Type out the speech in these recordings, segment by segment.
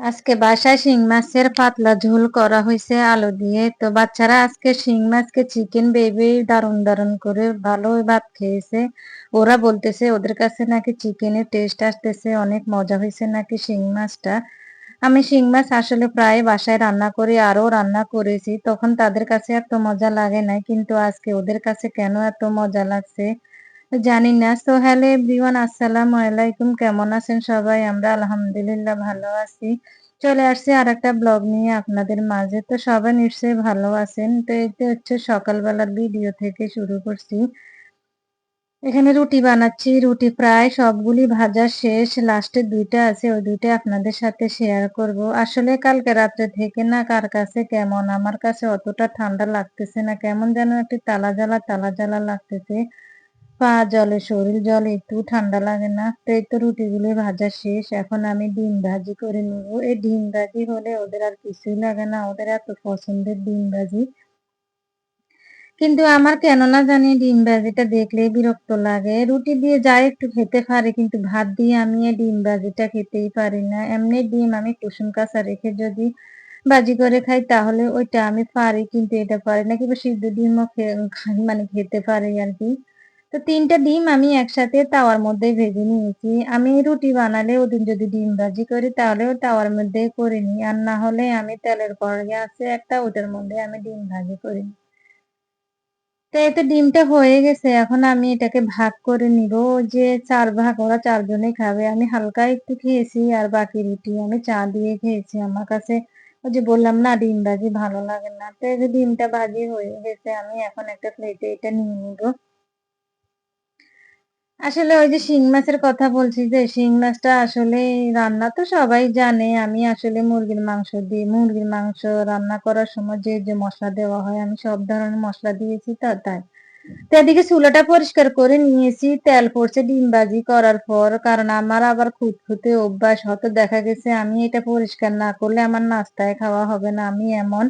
আজকে বাসায় শিং মাছের পাতলা ঝোল করা হয়েছে, আলু দিয়ে। তো বাচ্চারা আজকে শিং মাছকে চিকেন বেবি দারুণ দারুণ করে ভালো ভাত খেয়েছে। ওরা বলতেছে, ওদের কাছে নাকি চিকেনের টেস্ট আসতেছে, অনেক মজা হয়েছে নাকি শিং মাছটা? আমি শিং মাছ আসলে প্রায় বাসায় রান্না করি আরও রান্না করেছি। তখন তাদের কাছে এত মজা লাগে না কিন্তু আজকে ওদের কাছে কেন এত মজা লাগছে? জানি না। তো হ্যালো এভরিওয়ান আসসালামু আলাইকুম। কেমন আছেন সবাই? আমরা আলহামদুলিল্লাহ ভালো আছি। চলে আসছি আর একটা ব্লগ নিয়ে আপনাদের মাঝে। তো সবাই নিশ্চয়ই ভালো আছেন। তো এতে হচ্ছে সকালবেলার ভিডিও থেকে শুরু করছি। এখানে রুটি বানাচ্ছি। রুটি প্রায় সবগুলি ভাজা শেষ। লাস্টে দুইটা আছে। ওই দুইটা আপনাদের সাথে শেয়ার করব। আসলে কালকে রাত্রে থেকে না কার কাছে কেমন? আমার কাছে অতটা ঠান্ডা লাগতেছে না। কেমন যেন একটি তালা জ্বালা তালা জ্বালা লাগতেছে। পা জলে, শরীর জলে, একটু ঠান্ডা লাগে না? তো এই তো রুটিগুলি ভাজা শেষ। এখন আমি ডিম ভাজি করে নেব। এই ডিম ভাজি হলে ওদের আর কিছুই লাগে না। ওদের এত পছন্দের ডিম ভাজি। কিন্তু আমার কেন না জানি ডিম ভাজিটা দেখলে বিরক্ত লাগে। রুটি দিয়ে যাই একটু খেতে পারে, কিন্তু ভাত দিয়ে আমি এই ডিম ভাজিটা খেতেই পারি না। এমনি ডিম আমি কুসুম কাঁচা রেখে যদি ভাজি করে খাই, তাহলে ওইটা আমি পারি, কিন্তু এটা পারি না। কিংবা সিদ্ধ ডিমও মানে খেতে পারি আর কি। তো তিনটা ডিম আমি একসাথে তাওয়ার মধ্যে ভেজে নিয়েছি। আমি রুটি বানালে ওদিন যদি ডিম ভাজি করি তাহলে তাওয়ার মধ্যে করে নিই। আর না হলে আমি তেলের কড়াই আছে একটা, ওটার মধ্যে আমি ডিম ভাজি করি। তো এই তো ডিমটা হয়ে গেছে। এখন আমি এটাকে ভাগ করে নিব। যে চার ভাগ, ওরা চারজনে খাবে। আমি হালকা একটু খেয়েছি, আর বাকি রুটি আমি চা দিয়ে খেয়েছি আমার কাছে। ওই যে বললাম না, ডিম ভাজি ভালো লাগে না। তো এই যে ডিমটা ভাজি হয়ে গেছে, আমি এখন একটা প্লেটে এটা নিয়ে নিব। আসলে ওই যে শিং মাছের কথা বলছি যে, শিং মাছটা আসলে রান্না তো সবাই জানে। আমি আসলে মুরগির মাংস দিয়ে, মুরগির মাংস রান্না করার সময় যে যে মশলা দেওয়া হয়, আমি সব ধরনের মশলা দিয়েছি তা, তাই। তো এদিকে চুলাটা পরিষ্কার করে নিয়েছি। তেল পড়ছে ডিম ভাজি করার পর, কারণ আমার আবার খুঁতখুঁতে অভ্যাস। হয়তো দেখা গেছে আমি এটা পরিষ্কার না করলে আমার নাস্তায় খাওয়া হবে না। আমি এমন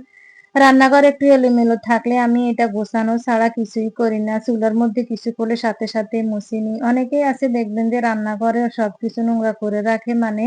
রান্নাঘর একটু এলোমেলো থাকলে আমি এটা গোছানো ছাড়া কিছুই করি না। চুলার মধ্যে কিছু করলে সাথে সাথে মুছি নি অনেকেই আছে দেখবেন যে রান্নাঘরে সবকিছু নোংরা করে রাখে মানে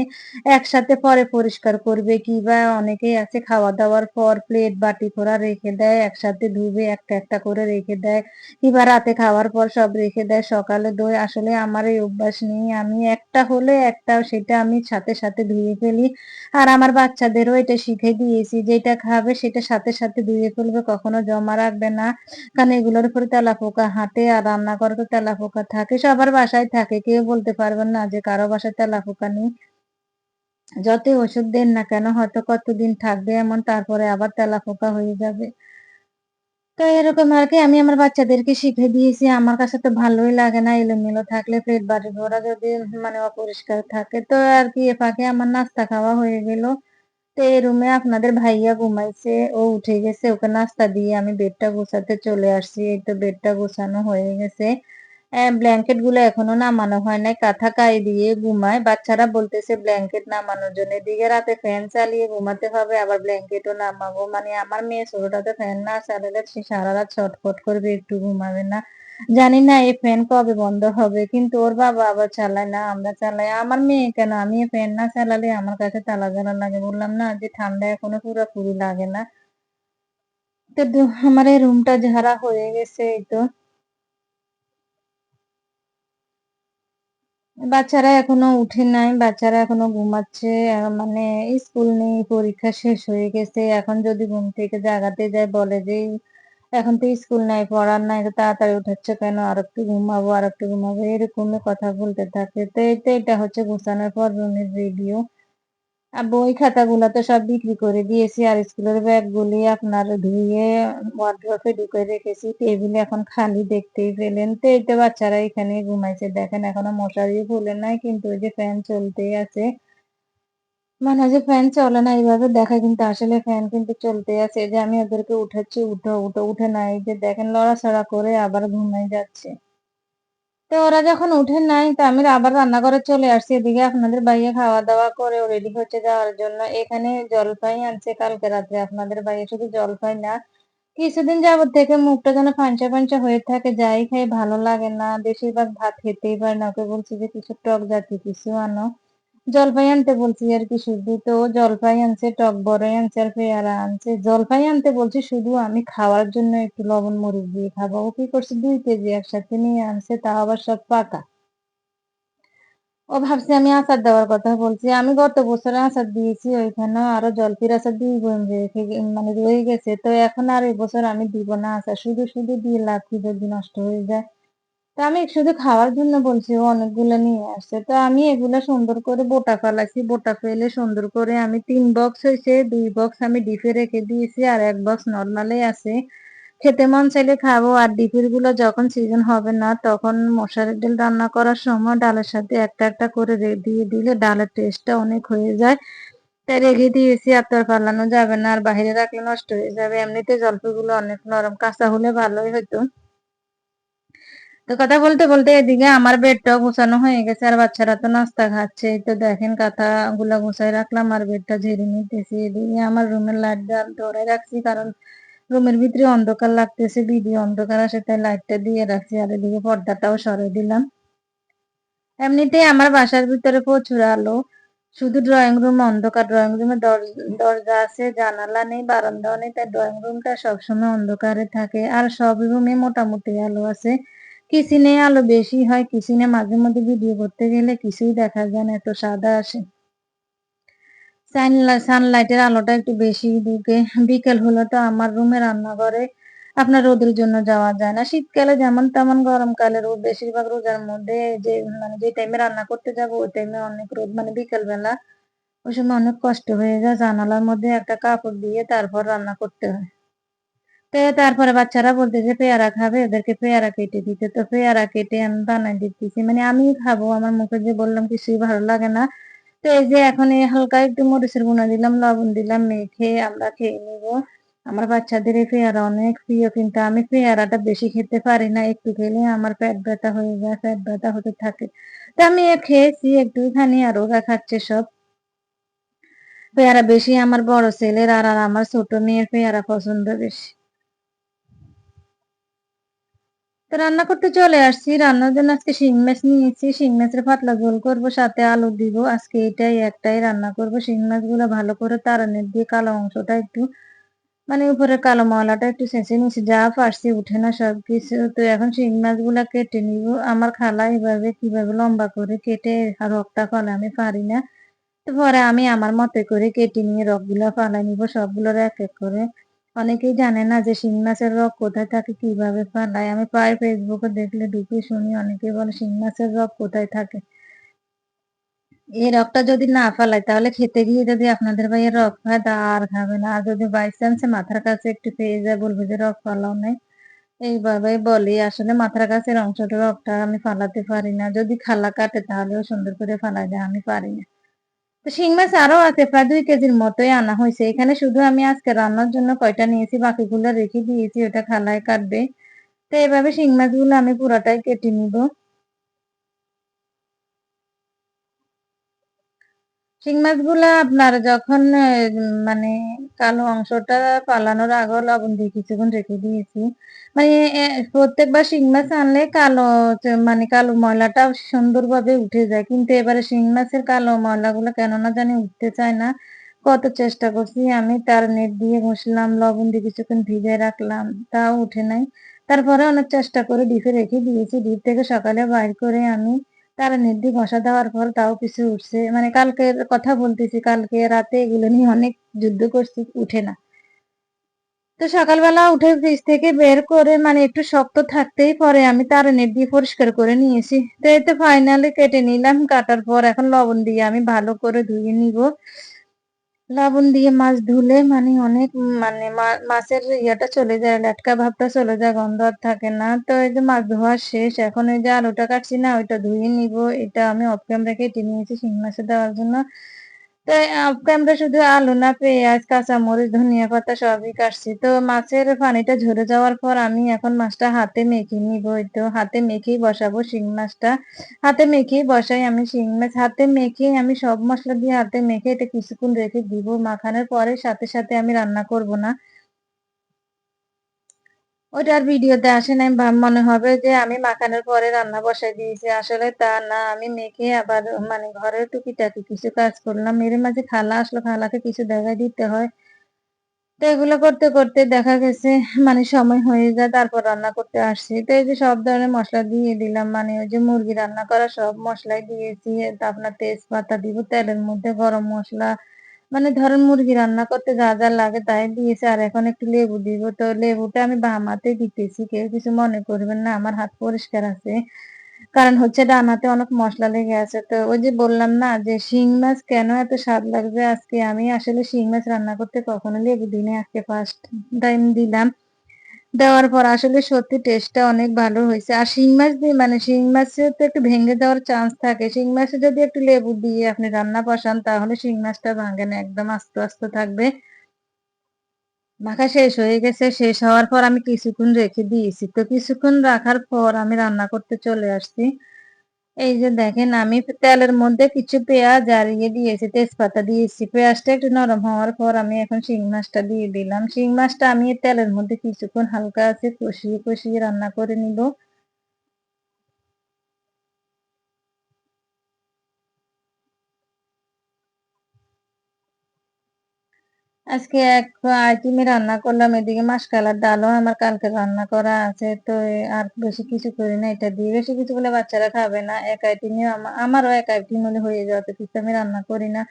একসাথে পরে পরিষ্কার করবে কিবা অনেকেই আছে খাওয়া দাওয়ার পর প্লেট বাটি করা রেখে দেয়, একসাথে ধুবে, একটা একটা করে রেখে দেয় কিবা রাতে খাওয়ার পর সব রেখে দেয়। সকালে দই আসলে আমার এই অভ্যাস নেই। আমি একটা হলে একটা সেটা আমি সাথে সাথে ধুয়ে ফেলি। আর আমার বাচ্চাদেরও এটা শিখে দিয়েছি যেটা খাবে, সেটা সাথে সাথে ধুয়ে ফেলবে কখনো জমা রাখবে না। কারণ এগুলোর উপরে তেলা পোকা হাঁটে আর রান্না করে তো তেলা পোকা থাকে, সবার বাসায় থাকে, কেউ বলতে পারবেন না যে কারও বাসায় তেলা পোকা নেই। যতই ওষুধ দেন না কেন, হয়তো কতদিন থাকবে এমন, তারপরে আবার তেলা পোকা হয়ে যাবে। তো এরকম আর কি, আমি আমার বাচ্চাদেরকে শিখে দিয়েছি, আমার কাছে তো ভালোই লাগে না, এলোমেলো থাকলে প্লেট বাড়ি ভরা যদি মানে অপরিষ্কার থাকে। তো আর কি, এ ফাঁকে আমার নাস্তা খাওয়া হয়ে গেল। তো এই রুমে আপনাদের ভাইয়া ঘুমাইছে, ও উঠে গেছে, ওকে নাস্তা দিয়ে আমি বেডটা গোছাতে চলে আসছি। এই তো বেডটা গোছানো হয়ে গেছে। ব্ল্যাঙ্কেটগুলো এখনও নামানো হয় নাই। কাঁথা গায়ে দিয়ে ঘুমায়। বাচ্চারা বলতেছে ব্ল্যাঙ্কেট নামানোর জন্য। এদিকে রাতে ফ্যান চালিয়ে ঘুমাতে হবে, আবার ব্ল্যাঙ্কেটও নামাবো। মানে আমার মেয়ে ছোটটাতে ফ্যান না চালালে সে সারা রাত ছটফট করবে, একটু ঘুমাবে না। জানি না, এই ফ্যান কবে বন্ধ হবে? কিন্তু ওর বাবা আবার চালায় না, আমরা চালাই। আমার মেয়ে কেন? আমি ফ্যান না চালালে আমার কাছে তালা জ্বালা লাগে। বললাম, না, যে ঠান্ডা এখনও পুরোপুরি লাগে না। তো আমার এই রুমটা ঝাড়া হয়ে গেছে, এই তো। বাচ্চারা এখনও উঠে নাই, বাচ্চারা এখনও ঘুমাচ্ছে। মানে স্কুল নেই, পরীক্ষা শেষ হয়ে গেছে। এখন যদি ঘুম থেকে জাগাতে যায়, বলে যে এখন তো স্কুল নাই, পড়ার নাই, তো তাড়াতাড়ি উঠাচ্ছে কেন? আর একটু ঘুমাবো আর একটু ঘুমাবো এরকমই কথা বলতে থাকে। তো এটা হচ্ছে গোছানোর পর রুমের ভিডিও আর বই খাতাগুলো তো সব বিক্রি করে দিয়েছি, আর স্কুলের ব্যাগগুলি আপনার ধুয়ে ওয়ার্ড্রপে ঢুকে রেখেছি টেবিলে এখন খালি দেখতেই পেলেন। তো এই তো বাচ্চারা এখানে ঘুমাইছে। দেখেন, এখনও মশারি ফুলে নাই, কিন্তু ওই যে ফ্যান চলতেই আছে। মানে যে ফ্যান চলে না, এইভাবে দেখা কিন্তু আসলে ফ্যান কিন্তু চলতে আছে। যে আমি ওদেরকে উঠাচ্ছি, উঠো উঠো, উঠে নাই যে দেখেন লড়াছড়া করে আবার ঘুমাই যাচ্ছে। তো ওরা যখন উঠে নাই, তো আমি আবার রান্নাঘরে চলে আসছি। এদিকে আপনাদের ভাইয়া খাওয়া দাওয়া করে রেডি হচ্ছে যাওয়ার জন্য। এখানে জলপাই আনছে কালকে রাত্রে। আপনাদের ভাইয়া শুধু জলপাই না, কিছুদিন যাবত থেকে মুখটা যেন পাঞ্চা পাঞ্চা হয়ে থাকে। যাই খাই ভালো লাগে না। বেশিরভাগ ভাত খেতেই পারে না। ওকে বলছি যে কিছু টক জাতীয় কিছু আনো। জলপাই আনতে বলছি আর কি শুধু। তো জলপাই আনছে, টক বড়াই আনছে, আর পেয়ারা আনছে। জলপাই আনতে বলছি শুধু আমি খাওয়ার জন্য একটু লবণ মরিচ দিয়ে খাব। ও কি করছে, দুই কেজি একসাথে নিয়ে আনছে তা আবার সব পাকা। ও ভাবছি আমি আচার দেওয়ার কথা বলছি। আমি গত বছর আচার দিয়েছি ওইখানে আরও জলপির আচার দুই বোন মানে রয়ে গেছে। তো এখন আর এই বছর আমি দিব না আচার। শুধু শুধু দিয়ে লাভ কি যদি নষ্ট হয়ে যায়? তো আমি শুধু খাওয়ার জন্য বলছি, ও অনেকগুলো নিয়ে আসছে। তো আমি এগুলা সুন্দর করে বোটা ফেলাইছি বোটা ফেলে সুন্দর করে আমি তিন বক্স হয়েছে, দুই বক্স আমি ডিপে রেখে দিয়েছি আর এক বক্স নর্মালে আছে। খেতে মন চাইলে খাব আর ডিপেরগুলো যখন সিজন হবে না, তখন মশারির ডাল রান্না করার সময় ডালের সাথে একটা একটা করে দিয়ে দিলে ডালের টেস্টটা অনেক হয়ে যায়। তাই রেখে দিয়েছি, আর তো আর পালানো যাবে না, আর বাইরে রাখলে নষ্ট হয়ে যাবে। এমনিতে জলপাইগুলো অনেক নরম, কাঁচা হলে ভালোই হতো তো কথা বলতে বলতে এদিকে আমার বেডটাও গোছানো হয়ে গেছে, আর বাচ্চারা তো নাস্তা খাচ্ছে। তো দেখেন কাঁথা গুলা গোছায় রাখলাম, আর বেডটা ঝেড়ে নিতেছি। এদিকে আমার রুমের লাইট ধরে রাখছি, কারণ রুমের ভিতরে অন্ধকার লাগতেছে ভিডিও অন্ধকার আসে তাই লাইটটা দিয়ে রাখছি, আর এদিকে পর্দাটাও সরে দিলাম। এমনিতেই আমার বাসার ভিতরে প্রচুর আলো, শুধু ড্রয়িং রুম অন্ধকার ড্রয়িং রুমে দরজা আছে, জানালা নেই, বারান্দাও নেই, তাই ড্রয়িং রুমটা সবসময় অন্ধকারে থাকে, আর সব রুমে মোটামুটি আলো আছে। কিচেনে আলো বেশি হয়? কিচেনে মাঝে মধ্যে ভিডিও করতে গেলে কিছুই দেখা যায় না, এত সাদা আসে। সানলাইটের আলোটা একটু বেশি ঢুকে। বিকেল হলে তো আমার রুমে রান্নাঘরে আপনার রোদের জন্য যাওয়া যায় না। শীতকালে যেমন তেমন গরমকালে রোদ বেশিরভাগ রোজার মধ্যে যে মানে যে টাইমে রান্না করতে যাব, ওই টাইমে অনেক রোদ মানে বিকেল বেলা ওই সময় অনেক কষ্ট হয়ে যায়। জানালার মধ্যে একটা কাপড় দিয়ে তারপর রান্না করতে হয়। তো তারপরে বাচ্চারা বলতেছে পেয়ারা খাবে, ওদেরকে পেয়ারা কেটে দিতে। তো পেয়ারা কেটে আমি বানাই দিতেছি। মানে আমি খাব, আমার মুখে যে বললাম কিছুই ভালো লাগে না। তো এই যে এখন এই হালকা একটু মরিচের গুঁড়া দিলাম, লবণ দিলাম মেখে আমরা খেয়ে নিব। আমার বাচ্চাদের এই পেয়ারা অনেক প্রিয়, কিন্তু আমি পেয়ারাটা বেশি খেতে পারি না। একটু খেলে আমার পেট ব্যথা হয়ে যায়, পেট ব্যথা হতে থাকে। তো আমি খেয়েছি, একটুখানি আর ওরা খাচ্ছে সব। পেয়ারা বেশি আমার বড় ছেলের আর আমার ছোট মেয়ের পেয়ারা পছন্দ বেশি। তো রান্না করতে চলে আসছি। রান্নার জন্য আজকে শিং মাছ নিয়েছি। শিং মাছের পাতলা ঝোল করব, সাথে আলু দিব। আজকে এটাই একটাই রান্না করব। শিং মাছগুলো ভালো করে তারানের দিয়ে কালো অংশটা একটু মানে উপরে কালো ময়লাটা একটু ছেঁচে নিয়েছি। যা পারছি উঠে না সব কিছু তো এখন শিং মাছগুলা কেটে নিব। আমার খালা এভাবে কীভাবে লম্বা করে কেটে রকটা ফলে আমি পারি না। তো পরে আমি আমার মতে করে কেটে নিয়ে রকগুলা ফালাই নিব। সবগুলোর এক এক করে। অনেকেই জানে না যে শিং মাছের রক কোথায় থাকে, কীভাবে ফালাই আমি প্রায় ফেসবুকে দেখলে ঢুকে, শুনি অনেকে বলে শিং মাছের রক কোথায় থাকে। এই রকটা যদি না ফালাই তাহলে খেতে গিয়ে যদি আপনাদের ভাইয়ের রক খায় তা আর খাবে না। আর যদি বাই চান্সে মাথার কাছে একটু পেয়ে যায়, বলবে যে রক ফালাও নাই। এইভাবে বলি, আসলে মাথার কাছের অংশটা রকটা আমি ফালাতে পারি না। যদি খালা কাটে, তাহলেও সুন্দর করে ফালাই দেয়, আমি পারি না। তো শিং মাছ আরও আছে, প্রায় দুই কেজির মতোই আনা হয়েছে। এখানে শুধু আমি আজকে রান্নার জন্য কয়টা নিয়েছি, বাকিগুলো রেখে দিয়েছি, ওটা খালায় কাটবে। তো এভাবে শিং মাছগুলো আমি পুরাটাই কেটে নিব। শিং মাছগুলা আপনার যখন মানে কালো অংশটা পালানোর আগে লবণ দিয়ে কিছুক্ষণ রেখে দিয়েছি। মানে প্রত্যেকবার শিং মাছ আনলে কালো মানে কালো ময়লাটা সুন্দরভাবে উঠে যায়। কিন্তু এবারে শিং মাছের কালো ময়লাগুলো কেন না জানি উঠতে চায় না। কত চেষ্টা করছি আমি, তার নেট দিয়ে ঘষলাম, লবণ দিয়ে কিছুক্ষণ ভিজে রাখলাম, তাও উঠে নাই। তারপরে অনেক চেষ্টা করে ডিপে রেখে দিয়েছি। ডিপ থেকে সকালে বাইর করে আমি তারা নেট দিয়ে ঘষা দেওয়ার পর তাও কিছু উঠছে। মানে কালকের কথা বলতেছি, কালকে রাতে এগুলো নিয়ে অনেক যুদ্ধ করছি, উঠে না। তো সকালবেলা উঠে ফ্রিজ থেকে বের করে মানে একটু শক্ত থাকতেই পরে আমি তার নেট দিয়ে পরিষ্কার করে নিয়েছি। তো এই তো ফাইনালি কেটে নিলাম, কাটার পর এখন লবণ দিয়ে আমি ভালো করে ধুয়ে নিব। লবণ দিয়ে মাছ ধুলে মানে অনেক মানে মাছের ইয়েটা চলে যায়, লেটকা ভাবটা চলে যায়, গন্ধ আর থাকে না। তো এই যে মাছ ধোয়া শেষ, এখন এই যে আলুটা কাটছি না, ওইটা ধুয়ে নিব। এটা আমি অফ ক্যামেরা টেনে নিয়েছি, শিং মাছে দেওয়ার জন্য। তো অফ আমরা শুধু আলু না পেঁয়াজ, কাঁচামরিচ, ধনিয়া পাতা সবই কাটছি। তো মাছের পানিটা ঝরে যাওয়ার পর আমি এখন মাছটা হাতে মেখে নিব। তো, হাতে মেখেই বসাবো শিং মাছটা। হাতে মেখেই বসাই আমি শিং মাছ। হাতে মেখে আমি সব মশলা দিয়ে হাতে মেখে এটা কিছুক্ষণ রেখে দিব। মাখানোর পরে সাথে সাথে আমি রান্না করব না। ওইটা আর ভিডিওতে আসে নাই মনে হবে যে আমি মাখানোর পরে রান্না বসাই দিয়েছি। আসলে তা না আমি মেখে আবার মানে ঘরের টুকিটাকি কিছু কাজ করলাম। এর মাঝে খালা আসলো, খালাকে কিছু দেখাই দিতে হয়। তো এগুলো করতে, করতে দেখা গেছে মানে সময় হয়ে যায় তারপর রান্না করতে আসছি। তো এই যে সব ধরনের মশলা দিয়ে দিলাম মানে ওই যে মুরগি রান্না করা সব মশলাই দিয়েছি। আপনার তেজপাতা দিব তেলের মধ্যে গরম মসলা মানে ধরেন মুরগি রান্না করতে যা, যা লাগে তাই দিয়েছে আর এখন একটু লেবু দিব। তো লেবুটা আমি বাম হাতে দিতেছি। কেউ কিছু মনে করবেন না। আমার হাত পরিষ্কার আছে। কারণ হচ্ছে ডানাতে অনেক মশলা লেগে আছে। তো ওই যে বললাম না যে শিং মাছ কেন এত স্বাদ লাগবে আজকে আমি আসলে শিং মাছ রান্না করতে কখনো লেবু দিই নাই। আজকে ফার্স্ট টাইম দিলাম। দেওয়ার পর আসলে সত্যি টেস্টটা অনেক ভালো হয়েছে আর শিং মাছ দিয়ে মানে শিং মাছে তো একটু ভেঙে যাওয়ার চান্স থাকে। শিং মাছে যদি একটু লেবু দিয়ে আপনি রান্না বসান, তাহলে শিং মাছটা ভাঙে না। একদম আস্তে আস্তে থাকবে। মাখা শেষ হয়ে গেছে। শেষ হওয়ার পর আমি কিছুক্ষণ রেখে দিয়েছি। তো কিছুক্ষণ রাখার পর আমি রান্না করতে চলে আসছি। এই যে দেখেন আমি তেলের মধ্যে কিছু পেঁয়াজ আর ইয়ে দিয়েছি, তেজপাতা দিয়েছি। পেঁয়াজটা একটু নরম হওয়ার পর আমি এখন শিং মাছটা দিয়ে দিলাম। শিং মাছটা আমি তেলের মধ্যে কিছুক্ষণ হালকা আছে কষিয়ে, কষিয়ে রান্না করে নিব। আজকে এক আইটেমে রান্না করলাম। এদিকে মাসকালার ডালও আমার কালকে রান্না করা আছে। তো আর বেশি কিছু করি না, এটা দিয়ে। বেশি কিছু বলে বাচ্চারা খাবে না। এক আইটেমে আমা আমারও এক আইটেম হলে হয়ে। অত কিছু আমি রান্না করি না।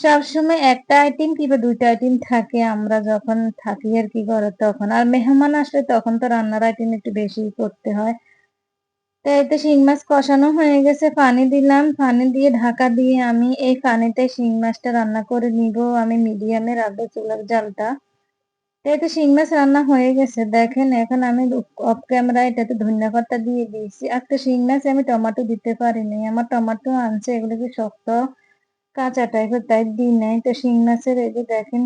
সবসময় একটা আইটেম কিংবা ২ টা আইটেম থাকে, আমরা যখন থাকি আর কি ঘরে, তখন। আর মেহমান আসলে তখন তো রান্নার আইটেম একটু বেশি করতে হয়। তো এই তো শিং মাছ কষানো হয়ে গেছে। পানি দিলাম। পানি দিয়ে ঢাকা দিয়ে আমি এই পানিতে শিং মাছটা রান্না করে নিব। আমি মিডিয়ামে রাখব চুলার জালটা। তো এই তো শিং মাছ রান্না হয়ে গেছে। দেখেন এখন আমি অফ ক্যামেরা এটাতে ধনিয়া পাতা দিয়ে দিয়েছি। একটা শিং মাছ আমি টমাটো দিতে পারিনি। আমার টমাটো আনছে, এগুলো কি শক্ত কাঁচা টাইপের তাই দিই নাই। তো শিং মাছের এই যে দেখেন